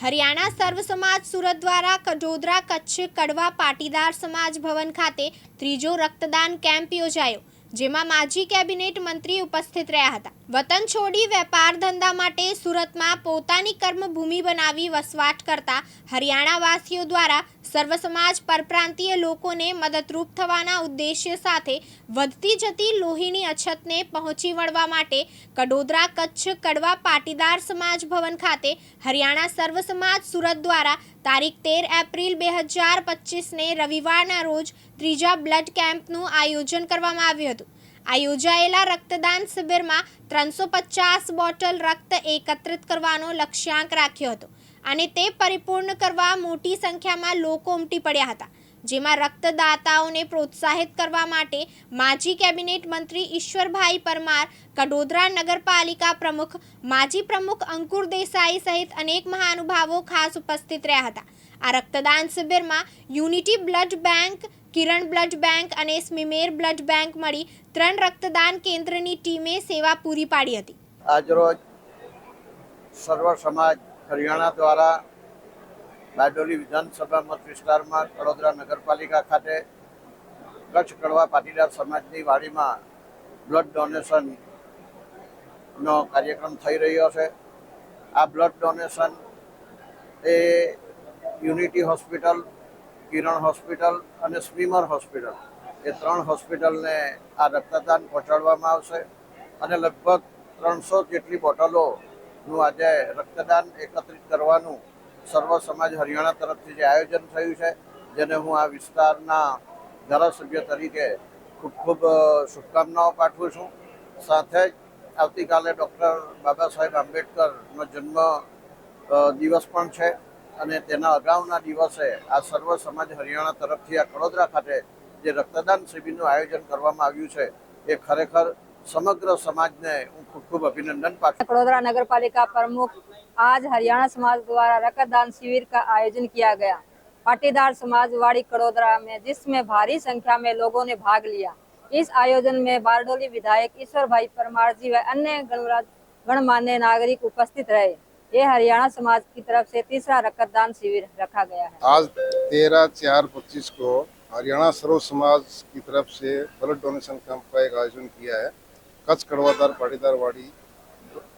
હરિયાણા સર્વ સમાજ સુરત દ્વારા કડોદરા કચ્છ કડવા પાટીદાર સમાજ ભવન ખાતે ત્રીજો રક્તદાન કેમ્પ યોજાયો. જેમાં માજી કેબિનેટ મંત્રી ઉપસ્થિત રહ્યા હતા. વતન છોડી વેપાર ધંધા માટે સુરતમાં પોતાની કર્મભૂમિ બનાવી વસવાટ કરતા હરિયાણાવાસીઓ દ્વારા સર્વ સમાજ પરપ્રાંતીય લોકોને મદદરૂપ થવાના ઉદ્દેશ્ય સાથે વધતી જતી લોહીની અછતને પહોંચી વળવા માટે કડોદરા કચ્છ કડવા પાટીદાર સમાજ ભવન ખાતે હરિયાણા સર્વ સમાજ સુરત દ્વારા તારીખ તેર એપ્રિલ બે હજાર પચીસને રવિવારના રોજ ત્રીજા બ્લડ કેમ્પનું આયોજન કરવામાં આવ્યું હતું. આ યોજાયેલા રક્તદાન શિબિરમાં ત્રણસો પચાસ બોટલ રક્ત એકત્રિત કરવાનો લક્ષ્યાંક રાખ્યો હતો અને તે પરિપૂર્ણ કરવા મોટી સંખ્યામાં લોકો ઉમટી પડ્યા હતા. જેમાં રક્તદાતાઓને પ્રોત્સાહિત કરવા માટે માજી કેબિનેટ મંત્રી ઈશ્વરભાઈ પરમાર, કડોદરા નગરપાલિકા પ્રમુખ, માજી પ્રમુખ અંકુર દેસાઈ સહિત અનેક મહાનુભાવો ખાસ ઉપસ્થિત રહ્યા હતા. આ રક્તદાન શિબિરમાં unity blood bank, Kiran blood bank અને સ્મિમેર બ્લડ બેંક મળી ત્રણ રક્તદાન કેન્દ્રની ટીમે સેવા પૂરી પાડી હતી. આજરોજ સર્વ સમાજ હરિયાણા દ્વારા બારડોલી વિધાનસભા મત વિસ્તારમાં વડોદરા નગરપાલિકા ખાતે કચ્છ કડવા પાટીદાર સમાજની વાડીમાં બ્લડ ડોનેશનનો કાર્યક્રમ થઈ રહ્યો છે. આ બ્લડ ડોનેશન એ યુનિટી હોસ્પિટલ, કિરણ હોસ્પિટલ અને સ્વીમર હોસ્પિટલ એ ત્રણ હોસ્પિટલને આ રક્તદાન પહોંચાડવામાં આવશે અને લગભગ ત્રણસો જેટલી બોટલોનું આજે રક્તદાન એકત્રિત કરવાનું સર્વ સમાજ હરિયાણા તરફથી જે આયોજન થયું છે, જેને હું આ વિસ્તારના ધારાસભ્ય તરીકે ખૂબ ખૂબ શુભકામનાઓ પાઠવું છું. સાથે જ આવતીકાલે ડૉક્ટર બાબા સાહેબ આંબેડકરનો જન્મ દિવસ પણ છે અને તેના અગાઉના દિવસે આ સર્વ સમાજ હરિયાણા તરફથી આ કડોદરા ખાતે જે રક્તદાન શિબિરનું આયોજન કરવામાં આવ્યું છે, એ ખરેખર સમગ્ર સમાજને હું ખૂબ ખૂબ અભિનંદન પાઠવું बड़ोदरा नगर पालिका प्रमुख आज हरियाणा समाज द्वारा रक्तदान शिविर का आयोजन किया गया पाटीदार समाजवाड़ी कड़ोदरा में जिसमें भारी संख्या में लोगों ने भाग लिया इस आयोजन में बारडोली विधायक ईश्वर भाई परमार जी व अन्य गणराज- गणमान्य नागरिक उपस्थित रहे ये हरियाणा समाज की तरफ से तीसरा रक्तदान शिविर रखा गया है आज तेरह चार पच्चीस को हरियाणा सर्व समाज की तरफ से ब्लड डोनेशन कैंप का एक आयोजन किया है कच्छ कड़वादार पाटीदार वाड़ी,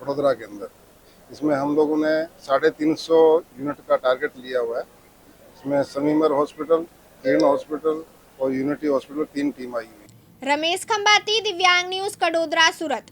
वडोदरा के अंदर। इसमें हम लोगों ने साढ़े तीन सौ यूनिट का टारगेट लिया हुआ है। इसमें समीमर हॉस्पिटल किरण हॉस्पिटल और यूनिटी हॉस्पिटल तीन टीम आई हुई। रमेश खंबाती दिव्यांग न्यूज़, कड़ोदरा, सूरत।